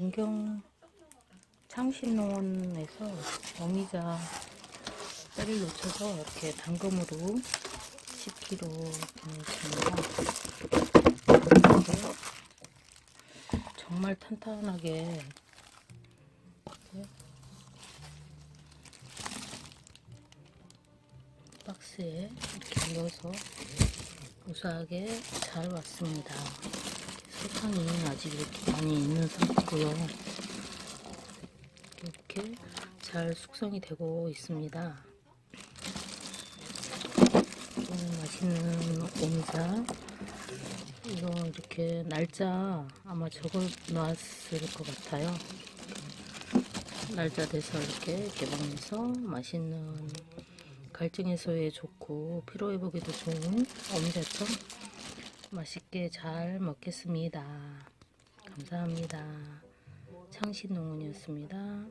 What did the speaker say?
문경 창신농원에서 어미자 뼈를 놓쳐서 이렇게 당금으로 10kg 보내줍니다. 정말 탄탄하게 박스에 이렇게 넣어서 무사하게 잘 왔습니다. 설탕이 아직 이렇게 많이 있는 상태고요. 이렇게 잘 숙성이 되고 있습니다. 음, 맛있는 오미자 이거 이렇게 날짜 아마 적어 놨을 것 같아요. 날짜 돼서 이렇게 개봉해서 맛있는 갈증 해소에 좋고 피로 회복에도 좋은 오미자청 맛있게 잘 먹겠습니다. 감사합니다. 창신농원이었습니다.